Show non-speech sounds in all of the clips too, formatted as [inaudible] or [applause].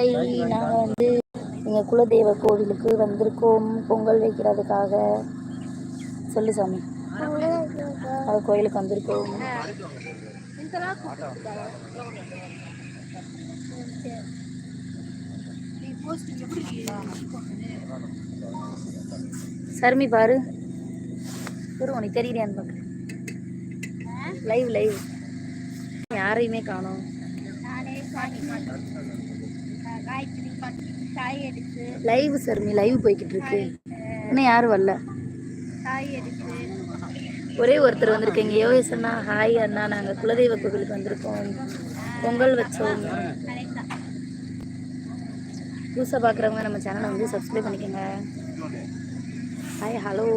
Hi நாங்கள் வந்து எங்கள் குலதெய்வ கோவிலுக்கு வந்திருக்கோம். பொங்கல் வைக்கிறதுக்காக. சொல்லு சாமி. அது கோயிலுக்கு வந்திருக்கோம். சர்மி பாரு. இரு உனக்கு தெரியலையான்னு பார்க்குறேன் லைவ் லைவ் யாரையுமே காணும். காய் லைவ் சர்மி லைவ் போய்கிட்டு இருக்கு இன்னும் யாரும் வரல. ஒரே ஒருத்தர் வந்திருக்கீங்க. யோகேஷ் அண்ணா ஹாய் அண்ணா. நாங்கள் குலதெய்வ கோவிலுக்கு வந்திருக்கோம். பொங்கல் வச்சோம். புதுசாக பார்க்குறவங்க நம்ம சேனலை வந்து சப்ஸ்கிரைப் பண்ணிக்கோங்க. ஹாய் ஹலோ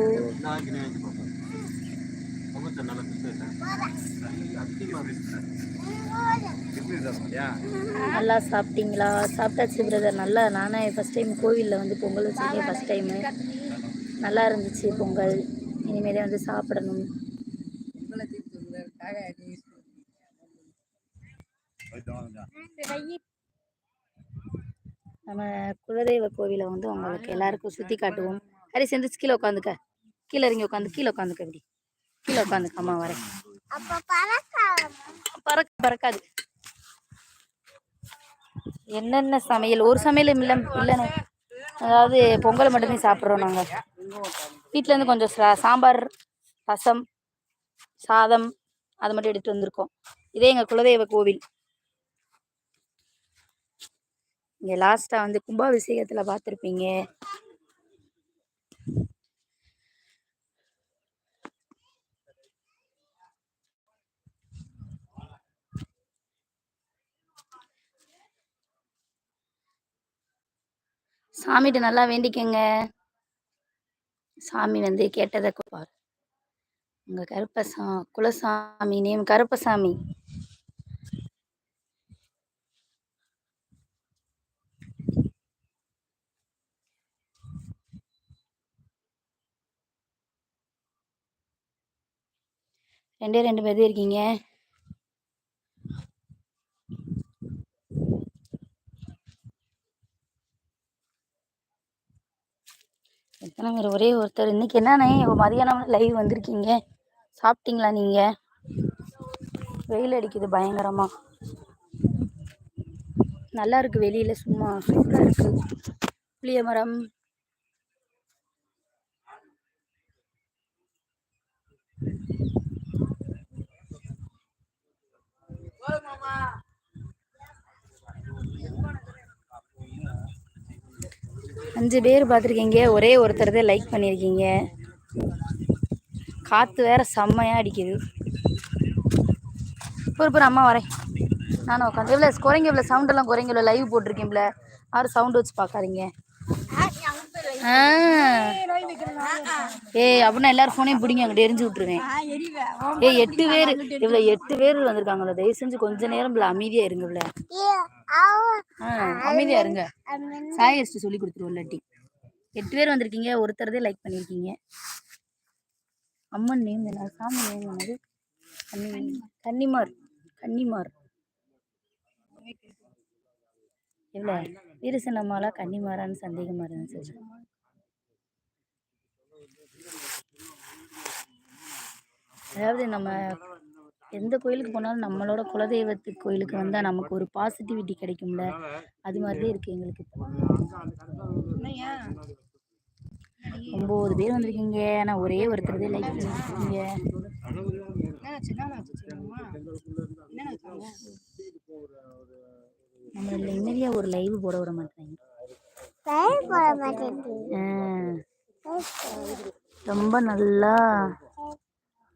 நல்லா சாப்பிட்டீங்களா? சாப்பிட்டாச்சு பிரதர் நல்லா நானே ஃபஸ்ட் டைம் கோவிலில் வந்து பொங்கல் வச்சுருக்கேன் ஃபஸ்ட் டைமு நல்லா இருந்துச்சு பொங்கல். இனிமேலே வந்து சாப்பிடணும். நம்ம குலதெய்வ கோவிலை வந்து உங்களுக்கு எல்லாருக்கும் சுற்றி காட்டுவோம். ஹரி சேர்ந்து கீழே உட்காந்துக்க. கீழே இறங்கி உட்காந்து கீழே உட்காந்துக்க இப்படி கீழே உட்காந்துக்க அம்மா வரேன் பறக்க பறக்காது. என்னென்ன சமையல்? ஒரு சமையல் இல்லை இல்லைண்ணே அதாவது பொங்கல் மட்டுமே சாப்பிட்றோம் நாங்கள் வீட்டிலேருந்து கொஞ்சம் சாம்பார் ரசம் சாதம் அது மட்டும் எடுத்துட்டு வந்திருக்கோம். இதே எங்கள் குலதெய்வ கோவில். இங்கே லாஸ்ட்டாக வந்து கும்பாபிஷேகத்தில் பார்த்துருப்பீங்க. சாமிகிட்ட நல்லா வேண்டிக்கங்க. சாமி வந்து கேட்டதை கொடுப்பார் உங்கள் கருப்பசா குலசாமி நேம் கருப்பசாமி. ரெண்டே ரெண்டு பேர் இருக்கீங்க. எத்தனை பேர் ஒரே ஒருத்தர். இன்னைக்கு என்னண்ணே மதியானம் லைவ் வந்திருக்கீங்க? சாப்பிட்டீங்களா நீங்கள் வெயில் அடிக்குது பயங்கரமா. நல்லா இருக்கு வெளியில சும்மா சூப்பராக இருக்கு. புளிய மரம். அஞ்சு பேர் பார்த்துருக்கீங்க. ஒரே ஒருத்தர் தான் லைக் பண்ணியிருக்கீங்க காற்று வேற செம்மையாக அடிக்குது. பொறு பொறு அம்மா வரேன். நானும் உட்காந்து இவ்வளோ குறைங்க இவ்வளோ சவுண்டெல்லாம் குறைங்க இவ்வளோ லைவ் போட்டிருக்கேன்ல யாரும் சவுண்ட் வச்சு பார்க்காதீங்க. ஏய் அப்படின்னா எல்லாரும் ஃபோனையும் பிடிங்க அங்கிட்ட எரிஞ்சு விட்டுருவேன். ஏய் எட்டு பேர் இவ்வளோ எட்டு பேர் வந்திருக்காங்களே தயவு செஞ்சு கொஞ்ச நேரம் இவ்வளோ அமைதியாக இருங்க இவ்வளோ ஆ அமைதியா இருங்க. சாயஸ்ட்டு சொல்லி கொடுத்துருவோம் இல்லாட்டி எட்டு பேர் வந்திருக்கீங்க ஒருத்தர் தான் லைக் பண்ணியிருக்கீங்க அம்மன் நேம் என்ன? சாமி நேம் என்னது? கன்னி கன்னிமார். கன்னிமார். இல்லை. வீரசனம்மாலா கன்னிமாரான்னு சந்தேகமாக இருந்துச்சு. அதாவது நம்ம எந்த கோயிலுக்கு போனாலும் நம்மளோட குலதெய்வத்து கோயிலுக்கு வந்தால் நமக்கு ஒரு பாசிட்டிவிட்டி கிடைக்கும்ல. அது மாதிரியே இருக்கு எங்களுக்கு. ஒம்பது பேர் வந்திருக்கீங்க. ஆனால் ஒரே ஒருத்தர் தான் லைக் பண்ணியிருக்கீங்க நம்மள ஒரு லைவ் போட விட மாட்டாங்க ரொம்ப நல்லா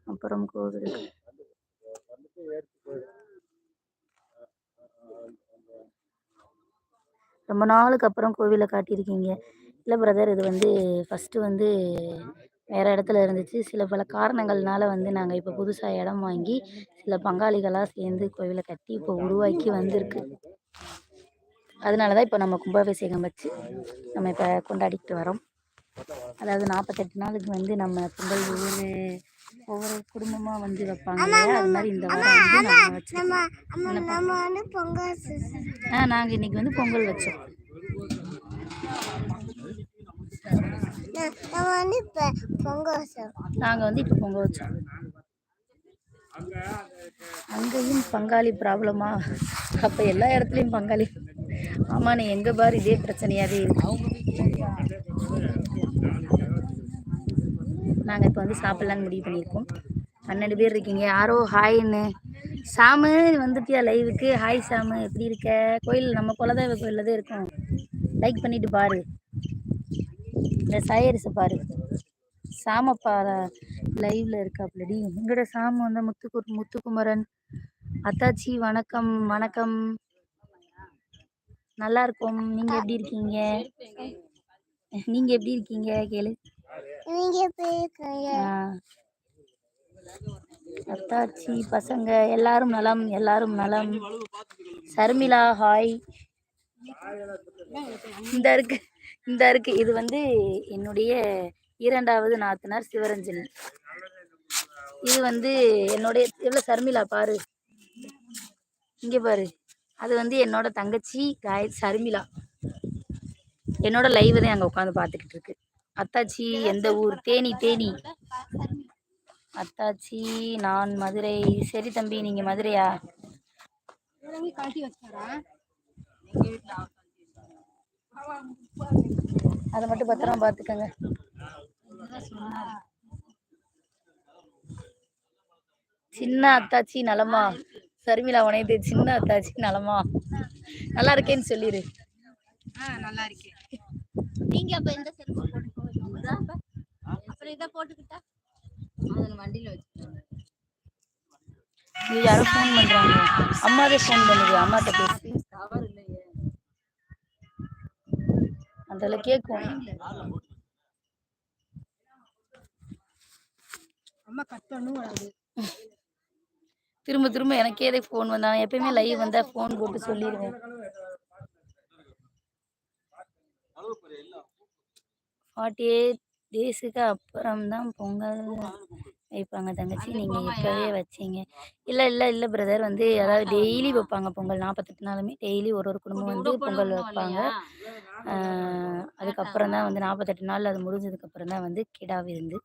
அப்புறம் கோவிலுக்கு ரொம்ப நாளுக்கு அப்புறம் கோவிலை காட்டியிருக்கீங்க. இல்லை பிரதர் இது வந்து ஃபஸ்ட்டு வந்து வேறு இடத்துல இருந்துச்சு. சில பல காரணங்கள்னால வந்து நாங்கள் இப்போ புதுசாக இடம் வாங்கி சில பங்காளிகளாக சேர்ந்து கோவிலை கட்டி இப்போ உருவாக்கி வந்திருக்கு. அதனால தான் இப்போ நம்ம கும்பாபிஷேகம் வச்சு நம்ம இப்போ கொண்டாடிக்கிட்டு வரோம். அதாவது நாற்பத்தெட்டு நாளுக்கு வந்து நம்ம பொங்கல் ஒவ்வொரு ஒவ்வொரு குடும்பமாக வந்து வைப்பாங்க அது மாதிரி இந்த வாரம் வந்து நம்ம வச்சிருக்கோம். ஆ நாங்கள் இன்னைக்கு வந்து பொங்கல் வச்சோம். வந்து இப்போ பொங்கல் வச்சோம். நாங்கள் வந்து இப்போ பொங்கல் வச்சோம். அங்கேயும் பங்காளி ப்ராப்ளமா அப்போ எல்லா இடத்துலையும் பங்காளி. ஆமாண்ணே எங்கே பாரு இதே பிரச்சனையாகவே நாங்கள் இப்போ வந்து சாப்பிட்லான்னு முடிவு பண்ணியிருக்கோம். பன்னெண்டு பேர் இருக்கீங்க. யாரோ ஹாய்ன்னு. சாமு வந்துட்டியா லைவுக்கு ஹாய் சாமு. எப்படி இருக்க? கோயில் நம்ம குலதெய்வ கோயிலில் தான் இருக்கோம். லைக் பண்ணிட்டு பாரு. இந்த சாயரிசை பாரு. சாமப்பா லைவ்ல இருக்காப்லடி. எங்கட சாமு வந்து முத்துக்கு முத்துக்குமரன் அத்தாச்சி வணக்கம் வணக்கம். நல்லா இருக்கோம் நீங்க எப்படி இருக்கீங்க? நீங்க எப்படி இருக்கீங்க? கேளு. அத்தாச்சி பசங்க எல்லாரும் நலம் எல்லாரும் நலம். சர்மிளா ஹாய். இந்த இருக்கு இந்த இருக்கு. இது வந்து என்னுடைய இரண்டாவது நாத்தனார் சிவரஞ்சனி. இது வந்து என்னுடைய எவ்வளோ சர்மிளா பாரு. இங்கே பாரு. அது வந்து என்னோட தங்கச்சி காய் சர்மிளா. என்னோட லைவ் தான் அங்கே உட்காந்து பார்த்துக்கிட்டு இருக்கு. அத்தாச்சி எந்த ஊர்? தேனி தேனி. அத்தாச்சி நான் மதுரை. சரி தம்பி நீங்க மதுரையா? அதை மட்டும் பத்திரமா பார்த்துக்கங்க. சின்ன அத்தாச்சி நலமா? சர்மிளா உனையது சின்ன அத்தாச்சி நலமா? நல்லா இருக்கேன்னு சொல்லிடு நல்லா இருக்கேன். நீங்க அப்ப எந்த செல்போன் போட்டுக்கோங்க அப்புறம் இதை போட்டுக்கிட்டா? வண்டியில வச்சு இது யாரோ ஃபோன் பண்றாங்க. அம்மாவே ஃபோன் பண்ணுது. அம்மாட்ட பேசு. அதில் கேட்கும். அம்மா கட் பண்ணும் திரும்ப திரும்ப எனக்கே எதுக்கு ஃபோன் வந்தா எப்பயுமே லைவ் வந்தா ஃபோன் போட்டு சொல்லிடுவேன் ஃபார்ட்டி எயிட் டேஸுக்கு அப்புறம் தான் பொங்கல் வைப்பாங்க தங்கச்சி. நீங்கள் இப்போவே வச்சீங்க. இல்லை இல்லை இல்லை பிரதர் வந்து அதாவது டெய்லி வைப்பாங்க பொங்கல். நாற்பத்தெட்டு நாளுமே டெய்லி ஒரு ஒரு குடும்பம் வந்து பொங்கல் வைப்பாங்க. அதுக்கப்புறம் தான் வந்து நாற்பத்தெட்டு நாள் அது முடிஞ்சதுக்கப்புறம் தான் வந்து கிடா விருந்து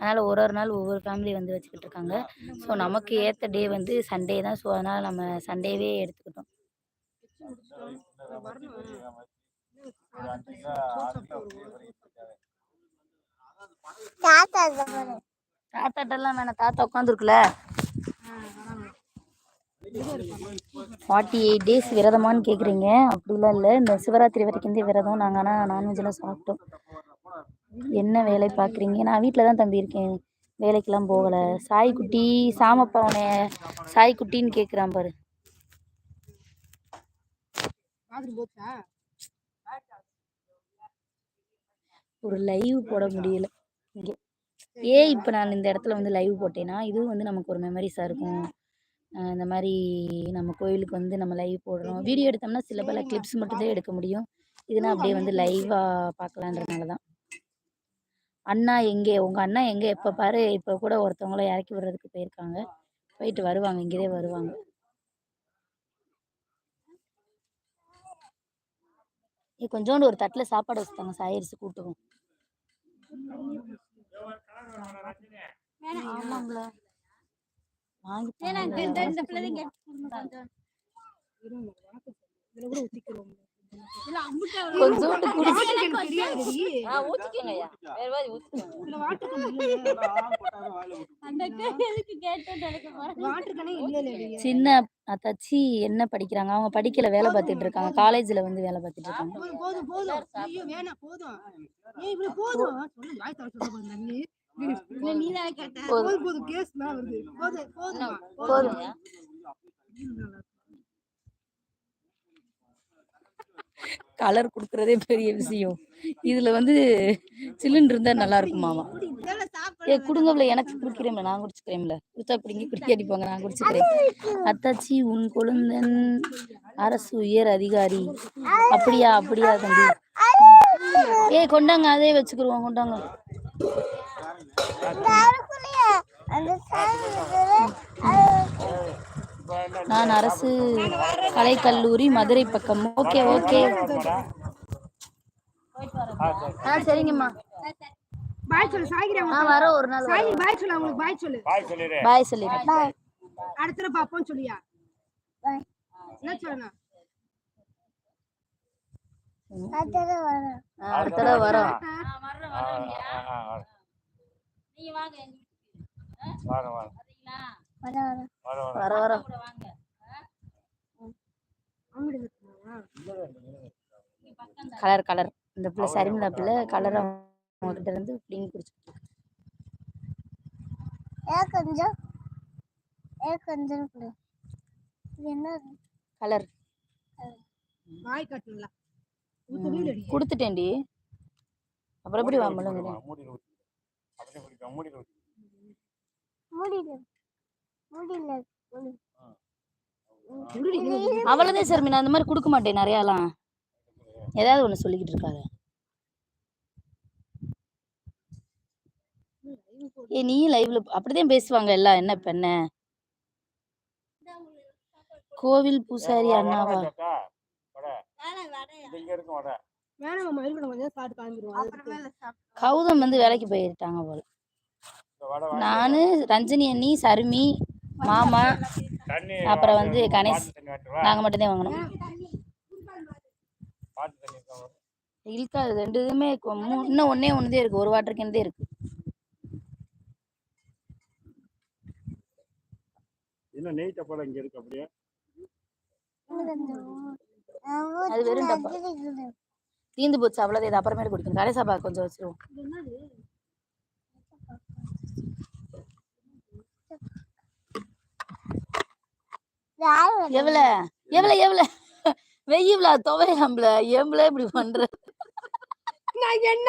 அதனால் ஒரு ஒரு நாள் ஒவ்வொரு ஃபேமிலி வந்து வச்சுக்கிட்டு இருக்காங்க ஸோ நமக்கு ஏற்ற டே வந்து சண்டே தான். ஸோ அதனால் நம்ம சண்டேவே எடுத்துக்கிட்டோம். தாத்தாட்டெல்லாம் வேணாம். தாத்தா உட்காந்துருக்குல. ஃபார்ட்டி எயிட் டேஸ் விரதமான்னு கேட்குறீங்க அப்படிலாம் இல்லை. இந்த சிவராத்திரி வரைக்கும் தான் விரதம். நாங்கள் ஆனால் நான்வெஜ்லாம் சாப்பிட்டோம். என்ன வேலை பார்க்குறீங்க? நான் வீட்டில் தான் தம்பி இருக்கேன். வேலைக்கெல்லாம் போகலை. சாய்க்குட்டி சாமப்பா உன்னை சாய்க்குட்டின்னு கேட்குறான் பாரு. ஒரு லைவ் போட முடியல. இங்கே. ஏன் இப்போ நான் இந்த இடத்துல வந்து லைவ் போட்டேன்னா இதுவும் வந்து நமக்கு ஒரு மெமரிஸாக இருக்கும். இந்த மாதிரி நம்ம கோயிலுக்கு வந்து நம்ம லைவ் போடுறோம். வீடியோ எடுத்தோம்னா சில பல கிளிப்ஸ் மட்டும்தான் எடுக்க முடியும். இதுனா அப்படியே வந்து லைவாக பார்க்கலான்றதுனால தான் அண்ணா எங்கே? உங்கள் அண்ணா எங்கே? எப்போ பாரு இப்போ கூட ஒருத்தவங்கள இறக்கி விடுறதுக்கு போயிருக்காங்க. போயிட்டு வருவாங்க இங்கேயே வருவாங்க. கொஞ்சோண்டு ஒரு தட்டில் சாப்பாடு வச்சுட்டாங்க சாயரிசி கூட்டுவோம். ஆமாங்களா வாங்கி இந்த பிள்ளைங்க. கொஞ்சோண்டு சின்ன அத்தாச்சி என்ன படிக்கிறாங்க? அவங்க படிக்கல வேலை பார்த்துட்டு இருக்காங்க. காலேஜ்ல வந்து வேலை பார்த்துட்டு இருக்காங்க. போதும். போதும் போதும். போதும் சொல்லு வாய் தர சொல்ல போதும் நீ போதும் போதும் கேஸ் மேல வருது போதும் போதும் போதும் கலர் கொடுக்கறதே பெரிய விஷயம். இதுல வந்து சிலிண்டர் இருந்தா நல்லா இருக்குமாமா. ஏ குடுங்கம்ல எனக்கு குடிக்கிறேன்ல நான் குடிச்சுக்கிறேன்ல. குடுத்தா பிடிங்க குடிக்க அடிப்பாங்க நான் குடிச்சுக்கிறேன். அத்தாச்சி உன் குழந்தன் அரசு உயர் அதிகாரி. அப்படியா அப்படியா தம்பி. ஏய் கொண்டாங்க அதே வச்சுக்கிருவோம் கொண்டாங்க. அந்த நான் அரசு கலைக்கல்லூரி மதுரை பக்கம். Okay okay. ஆ சரிங்கம்மா. பாய் சொல்லு சாய்கிரி ஆ வர ஒரு நாள். சாய்கிரி பாய் சொல்லு அவங்களுக்கு பாய் சொல்லு. பாய் சொல்லிடு பாய் சொல்லிடுறேன் அடுத்த தடவை பாப்போம் சொல்லியா? Bye. என்ன சொல்லணும்? அதோட வரும். ஆ, அடுத்த தடவை வரோம். ஆ. வர வரோம் கலர் கலர். இந்த பிள்ளை சரிமிலா பிள்ளை கலர் அவங்க கிட்ட இருந்து பிடிங்கி குடிச்சிட்டு ஏ கொஞ்சம் ஏ கொஞ்சம் கொடு. இது என்ன? கலர். வாய் காட்டுங்களா? கொடுத்துட்டேன்டி. அப்புறம் எப்படி வாங்கலுங்க மூடியில் ஊத்து. அவ்வளோதான் சார் நான் அந்த மாதிரி கொடுக்க மாட்டேன் நிறையாலாம். ஏதாவது ஒன்று சொல்லிக்கிட்டு இருக்காரு ஏ நீ லைவ்ல அப்படிதான் பேசுவாங்க எல்லாம். என்ன என்ன? கோவில் பூசாரி அண்ணாவா? கௌதம் வந்து வேலைக்கு போயிருட்டாங்க போல. நானு ரஞ்சனி அண்ணி சருமி மாமா அப்புறம் வந்து கணேஷ் பாட்டு தண்ணி வாங்கிட்டு வா. நாங்க மட்டும்தான்? இல்லக்கா அது ரெண்டு இதுவுமே இன்னும் ஒன்னே ஒண்ணுதே இருக்கு. ஒரு வாட்டர் கேன் இருக்கு. இன்னும் நெய் டப்பால இங்க இருக்கு அப்படியே. அது வெறும் டப்பா. தீந்து போச்சு அவ்வளோதான் இது அப்புறமேட்டு குடிக்கணும். கடைசா பா கொஞ்சம் வச்சிருவோம். எவ்வளோ எவ்வளோ எவ்வளோ வெய்யவ்ல துவையாம்பல ஏம்பல இப்படி பண்ற நான் என்ன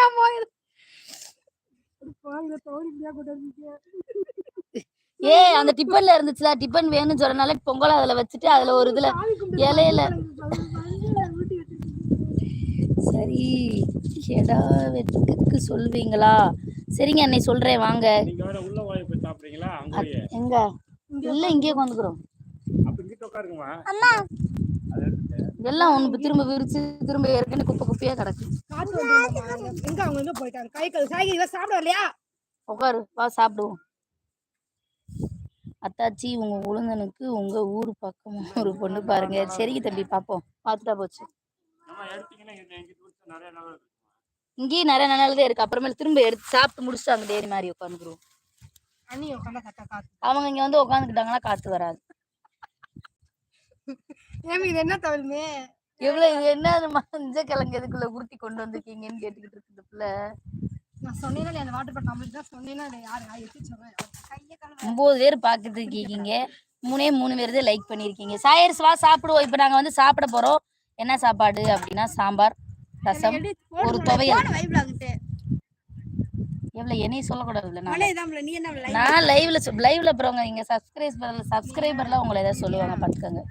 ஏ அந்த டிஃபன்ல இருந்துச்சுல. டிஃபன் வேணும்னு சொன்னனால பொங்கல் அதுல வச்சுட்டு அதுல ஒரு இதுல இலையில சரி. எடா வெட்டுக்கு சொல்வீங்களா? சரிங்க அன்னை சொல்றேன் வாங்க. எங்க? இல்ல இங்கிட்ட உட்காருங்கம்மா அம்மா. எல்லாம் ஒண்ணு திரும்ப விரிச்சு திரும்ப ஏற்கனவே குப்பை குப்பையா கிடக்கு. எங்க அவங்க எங்க போயிட்டாங்க? கை கல் சாய்கிரி இவ சாப்பிட வரலையா? உட்காரு வா சாப்பிடுவோம். அத்தாச்சி உங்க உளுந்தனுக்கு உங்க ஊர் பக்கம் ஒரு பொண்ணு பாருங்க. சரிங்க தம்பி பாப்போம். பார்த்துட்டா போச்சு. இங்கேயும் நிறைய நாள் இருக்கு. அப்புறமேல திரும்ப எடுத்து சாப்பிட்டு முடிச்சுட்டு அங்க டேரி மாதிரி உட்காந்துக்குருவோம் அண்ணி உட்காந்தா கத்தா காத்து. அவங்க இங்க வந்து உட்காந்துக்கிட்டாங்கன்னா காத்து வராது. ஏமி இது என்ன தவிர்மே எவ்வளவு என்ன மஞ்ச கிழங்கு எதுக்குள்ள உருட்டி கொண்டு வந்திருக்கீங்கன்னு கேட்டுக்கிட்டு இருக்கு இந்த பிள்ளை. நான் சொன்னேன்னா அந்த வாட்டர் பாட்டில் நம்மளுக்கு தான் சொன்னேன்னா யாரு கால ஒன்பது பேர் பார்த்துட்டு இருக்கீங்க. மூணே மூணு பேர் தான் லைக் பண்ணியிருக்கீங்க. சாயர்ஸ் வா சாப்பிடுவோம். இப்போ நாங்கள் வந்து சாப்பிட போகிறோம் என்ன சாப்பாடு அப்படின்னா சாம்பார் ரசம் ஒரு துவையல். எவ்வளோ என்னையும் சொல்லக்கூடாது நான்? லைவ்ல லைவ்ல போறவங்க நீங்க சப்ஸ்கிரைபர் சப்ஸ்கிரைபர்லாம் உங்களை ஏதாவது சொல்லுவாங்க பாத்துக்கோங்க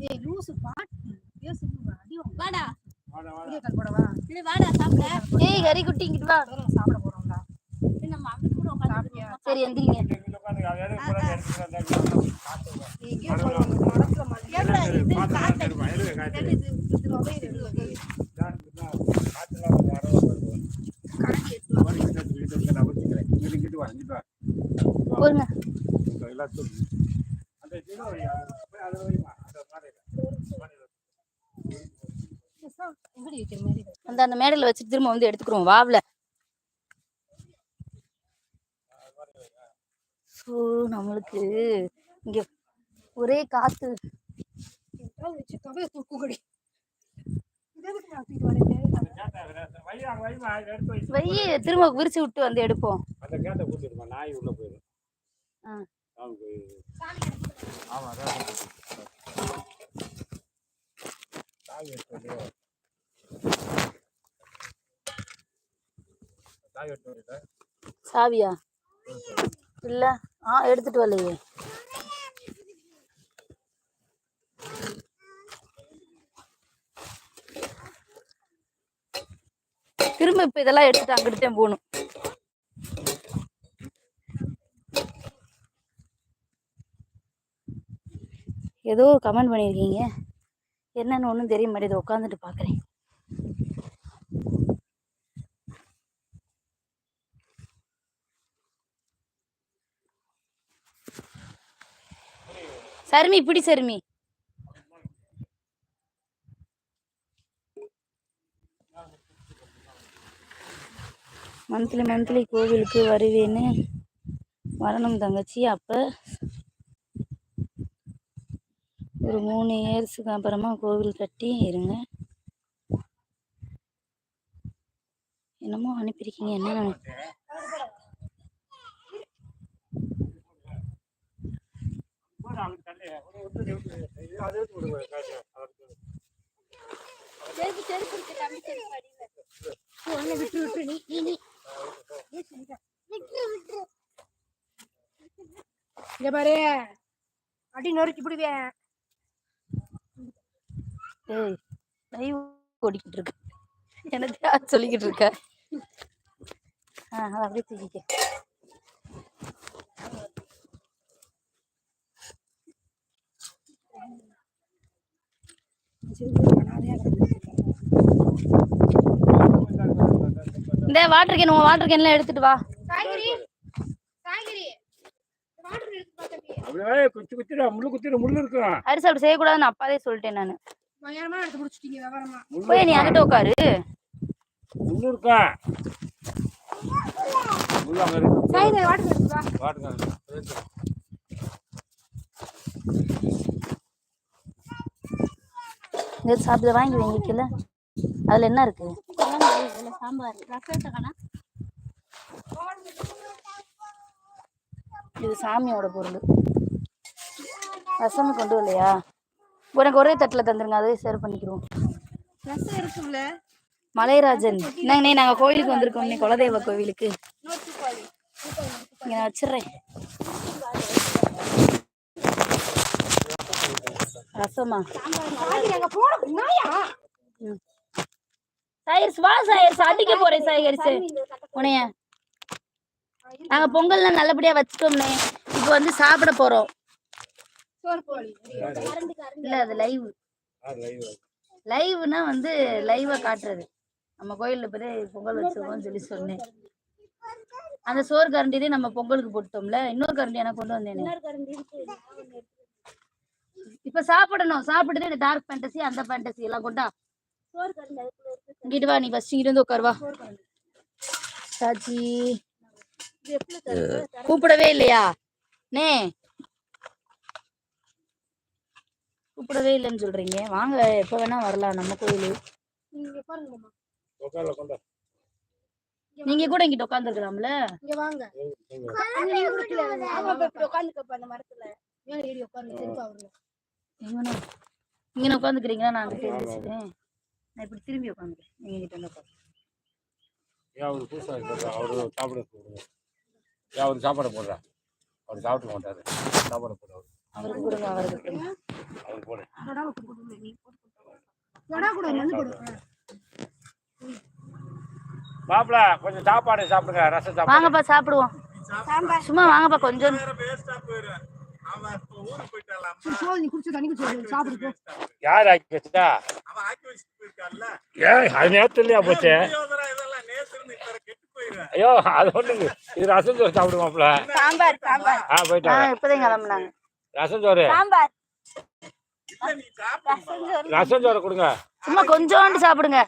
ஏய் லூசு பாட்டு. பேசு அடி வாடா. வாடா, வாடா. வீடியோ கால் போடவா இது வாடா சாப்பிட. ஏய் கறி குட்டி இங்கிட்டு வா. சாப்பிட போறோம்டா. நம்ம அப்படி கூட உட்காந்து சாப்பிட்டியா? சரி எந்திரிங்க. கூட. வா, வா, வா. போருங்க இந்த எல்லாத்துக்கும். அந்த இதுல வை, அது போய் அதுல வைம்மா. அந்த மாதிரி இல்லை. எங்கடி வைக்கிற மாதிரி அந்த அந்த மேடையில வச்சுட்டு திரும்ப வந்து எடுத்துக்கிறோம் வாவ்ல. ஸோ நம்மளுக்கு இங்க ஒரே காத்து. எதாவது வச்சு தொகையை தூக்குங்கடி இது எதுக்கு நான் தூக்கிட்டு வரேன் கேட்டா வேற- வை, அங்க வைம்மா, இதை எடுத்து வை. வெய்ய திரும்ப விரிச்சு விட்டு வந்து எடுப்போம். அந்த கேட்டை கூட்டிடுமா நாய் உள்ள போயிடும். ஆமா சாவியா? இல்ல. ஆ எடுத்துட்டு வரலையே. திரும்ப இப்ப இதெல்லாம் எடுத்துட்டு அங்கிட்டு போகணும். ஏதோ கமெண்ட் பண்ணியிருக்கீங்க என்னன்னு ஒன்றும் தெரிய மாட்டேது உட்காந்துட்டு பார்க்குறேன் சருமி இப்படி சருமி. மந்த்லி மந்த்லி கோவிலுக்கு வருவேன்னு. வரணும் தங்கச்சி அப்போ ஒரு மூணு இயர்ஸுக்கு அப்புறமா கோவில் கட்டி இருங்க. என்னமோ அனுப்பியிருக்கீங்க என்ன விட்டு விட்டு நீ நீ இங்க பாரு. அடி நொறுக்கி பிடுவேன் ஏய் லைவ் ஓடிக்கிட்டு இருக்கு. எனக்கு சொல்லிக்கிட்டு இருக்க? ஆ அதை அப்படியே தூக்கிக்க. இந்த வாட்டர் கேன் உன் வாட்டர் கேன்லாம் எடுத்துட்டு வா. காய்கறி காய்கறி. வாட்டர் எடுத்து பா தம்பி. அப்படியே குச்சி குச்சிடா முள்ளு குத்திட முள்ளு இருக்கும். அரிசி அப்படி செய்யக்கூடாதுன்னு அப்பாவே சொல்லிட்டேன் நான். பயங்கரமா எடுத்து முடிச்சிட்டீங்க விவரமா. போய் நீ அங்கிட்ட உட்காரு முள்ளு இருக்கா முள்ளு அங்க இருக்கு. காய்கறி வாட்டர் எடுத்து வா. வாட்டுங்க நேற்று சாப்பிட வாங்கி வைங்கல அதுல என்ன இருக்கு? சாம்பார் இது சாமியோட பொருள். ரசம் கொண்டு வரலையா? உனக்கு ஒரே தட்டில் தந்துருங்க அதே சேர் பண்ணிக்கிறோம். ரசம் இருக்குல்ல மலைராஜன் என்னங்கண்ணே நாங்கள் கோயிலுக்கு வந்திருக்கோம் நீ குலதெய்வ கோவிலுக்கு இங்க நான் வச்சிடுறேன். ரசமா? சாயர்ஸ் வா சாயர்ஸ் அடிக்க போறேன் சாயர்ஸ் உனைய நாங்க பொங்கல்லாம் நல்லபடியா வச்சுட்டோம்னே. இப்போ வந்து சாப்பிட போறோம். இல்ல அது லைவ் லைவ்னா வந்து லைவா காட்டுறது. நம்ம கோயில்ல போய் பொங்கல் வச்சிருக்கோம்னு சொல்லி சொன்னேன். அந்த சோறு கரண்டிலே நம்ம பொங்கலுக்கு போட்டோம்ல இன்னொரு கரண்டி எனக்கு கொண்டு வந்தேனே. இப்ப சாப்பிடணும். சாப்பிட்டுட்டு இந்த டார்க் ஃபேண்டசி அந்த ஃபேண்டசி எல்லாம் கொண்டா. இங்கிட்டு வா நீ ஃபர்ஸ்ட் இங்கிட்டு வந்து உட்காரு வா. சாச்சி. கூப்பிடவே இல்லையா? நே கூப்பிடவே இல்லைன்னு சொல்றீங்க. வாங்க எப்ப வேணா வரலாம் நம்ம கோயிலு நீங்க கூட இங்கிட்ட உட்காந்துருக்கலாம்ல இங்க வாங்க. உட்காந்துக்கப்ப அந்த மரத்துல. ஏறி எங்கண்ணா இங்க உட்காந்துக்கிறீங்களா நான் அங்கிட்ட இருந்துச்சுட்டேன் நான் இப்படி திரும்பி உட்காந்துக்கிறேன் நீங்க இங்கிட்ட வந்து உட்காந்து அவரு சாப்பிட ஏன் அவரு சாப்பாடு போடுறா? அவர் சாப்பிட்டு மாட்டாரு. சாப்பாடு போடு அவரு. அவருக்கு கொடுங்க அவருக்கு கொடுங்க. அவரு போடு. மாப்பிள கொஞ்சம் சாப்பாடு சாப்பிடுங்க. ரசம் சாப்பாடு வாங்கப்பா சாப்பிடுவோம். சும்மா வாங்கப்பா கொஞ்சம். சோறு நீ குடிச்சு தண்ணி குடிச்சு சாப்பிடு போ. யார் ஆக்கி வச்சா? ஏன் அது நேரத்து இல்லையா போச்சு? ஐயோ அது ஒண்ணுங்க. இது ரசம் சோறு சாப்பிடு மாப்பிள சாம்பார் சாம்பார். ஆ போயிட்டாங்க ஆஹ் இப்பதான் கிளம்புனாங்க. ரசம் சோறு? சாம்பார். ரசம் சோறு. கொடுங்க. சும்மா கொஞ்சோண்டு சாப்பிடுங்க.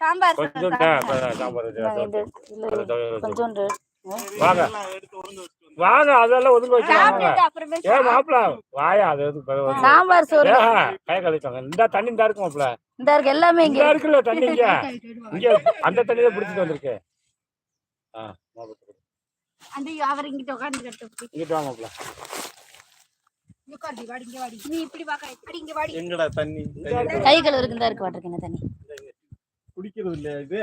சாம்பார் சாம்பார் கொஞ்சோண்டு. வாங்க வாங்க அதெல்லாம் ஒதுங்க வச்சுக்கோங்க சாப்பிட்டுட்டு அப்புறமே ஏ மாப்பிள வாயா அது வந்து. சாம்பார் சோறு. கை கழிச்சாங்க இந்த தண்ணி இந்த இருக்கு மாப்பிள. இந்த இருக்கு எல்லாமே இங்க இங்க இருக்கு. இருக்குல்ல தண்ணி இங்க. இங்க அந்த தண்ணி தான் பிடிச்சிட்டு வந்திருக்கு. ஆ மாப்பிள. அந்த அவர் இங்கிட்ட உட்காந்து கட்டு இங்கிட்டு வாங்க மாப்பிள. உட்காருடி வாடி இங்க வாடி. நீ இப்படி பாக்க இப்படி இங்க வாடி. எங்கடா தண்ணி? கை கழுவுறதுக்கு இந்த இருக்கு வாட்டருக்கு என்ன தண்ணி? குடிக்கிறது இல்லையா இது?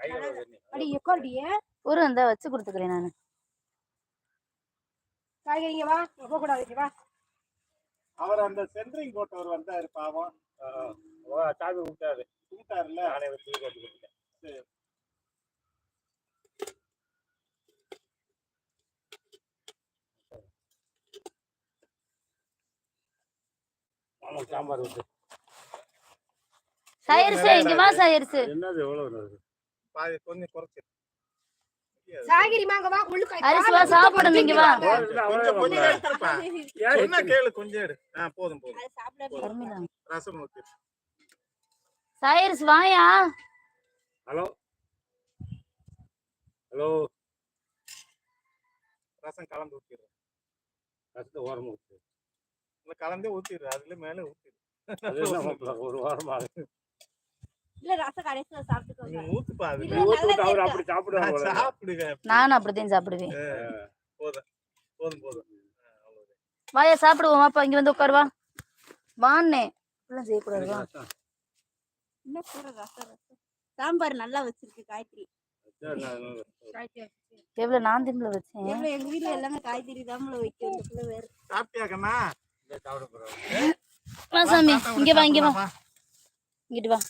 கை கழுவு தண்ணி. அடி உட்காருடி ஒரு இந்த வச்சு கொடுத்துக்கிறேன் நான். காய்கறி இங்க வா. போக கூடாது இங்க வா. அவர் அந்த சென்ட்ரிங் போட்டவர் வந்தாரு பாவம். சாமி விட்டாரு விட்டாருல்ல நானே வச்சு போட்டு சாம்பார் விட்டு சயிர்ஸ் இங்க வா சயிர்ஸ் என்னது எவ்வளவு பாதி கொஞ்சம் குறைச்சு சாகிரி மாங்க வா உள்ளுக்கு அரிசி வா கொஞ்சம் கொஞ்சம் கேளு கொஞ்சம் எடு. ஆ போதும் போதும். ரசம் ஊத்தி சாயர்ஸ் வாயா. ஹலோ. ஹலோ. ரசம் கலந்து ஊத்திடுறேன் கஷ்ட ஓரமா ஊத்து இல்ல கலந்தே ஊத்திடு. அதுல மேல ஊத்திடு. அது என்ன மாப்பிள்ளை, ஒரு வாரமா? நானும் அப்படித்தான் சாப்பிடுவேன். வாயா சாப்பிடுவோம் வாப்பா இங்க வந்து உட்காரு வா. வான்னே இப்படிலாம் செய்யக்கூடாது வா. கூட ரசம் சாம்பார் நல்லா வச்சிருக்கு காய்கறி. எவ்வளவு நான் திம்பல வச்சேன்? எவ்வளவு? எங்க வீட்ல எல்லாமே காய்கறி தாம்பள வைக்க இந்த பிள்ளை வேற. சாப்பிட்டியா கண்ணா? இங்க சாப்பிட போறேன். வா சாமி. இங்க வா இங்க வா. இங்கிட்டு வா.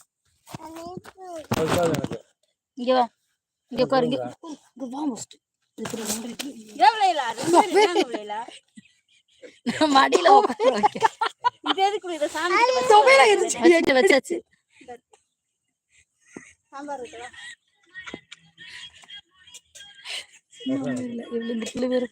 இங்க வா. இங்க உட்காரு இங்க. இங்க வா நான் மடியில [laughs] உட்கார வைக்கிறேன். இது எதுக்கு இதை சாமி வச்சுட்டு வச்சாச்சு சாம்பார் வைக்கவா இவ்வளவு இந்த பிள்ளை வேற.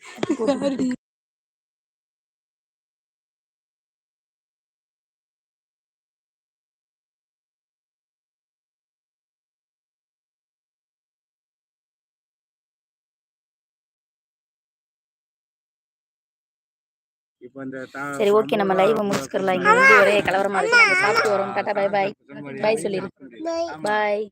சரி ஓகே நம்ம லைவ் முடிச்சுக்கலாம் இங்க வந்து ஒரே கலவரமா இருக்கு. நாங்க சாப்பிட்டு வரோம். டாடா பை பாய் பாய் சொல்லிடு பாய்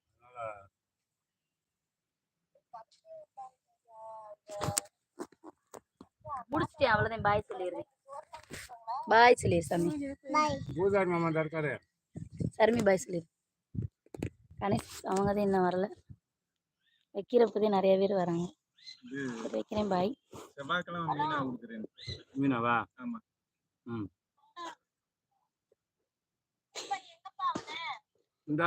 முடிச்சிட்டேன் அவ்வளவுதான். பாய் சொல்லிடுறேன் பாய் சொல்லிடு சாமி பூஜாரி மாமா இருக்காரு. சர்மி பாய் சொல்லிடு கணேஷ் அவங்க தான் இன்னும் வரல. வைக்கிறப்பதே நிறைய பேர் வராங்க. வைக்கிறேன் பாய் செவ்வாய்க்கிழமை மீனா கொடுக்குறேன். மீனாவா? ஆமா. ம். இந்த